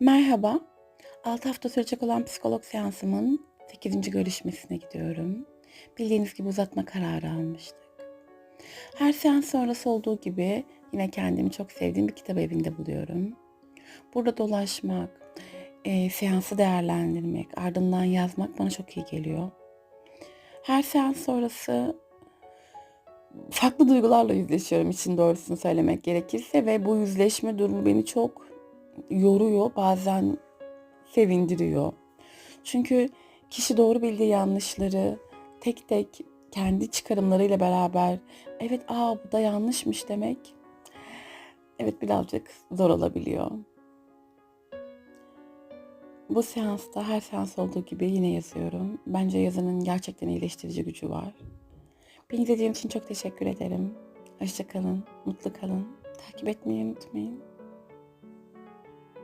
Merhaba. 6 hafta sürecek olan psikolog seansımın 8. görüşmesine gidiyorum. Bildiğiniz gibi uzatma kararı almıştık. Her seans sonrası olduğu gibi yine kendimi çok sevdiğim bir kitap evinde buluyorum. Burada dolaşmak, e, seansı değerlendirmek, ardından yazmak bana çok iyi geliyor. Her seans sonrası farklı duygularla yüzleşiyorum için doğrusunu söylemek gerekirse ve bu yüzleşme durumu beni çok yoruyor, bazen sevindiriyor. Çünkü kişi doğru bildiği yanlışları tek tek kendi çıkarımlarıyla beraber evet aa bu da yanlışmış demek evet birazcık zor olabiliyor. Bu seansta her seans olduğu gibi yine yazıyorum. Bence yazının gerçekten iyileştirici gücü var. Beni izlediğiniz için çok teşekkür ederim. Hoşçakalın, mutlu kalın. Takip etmeyi unutmayın.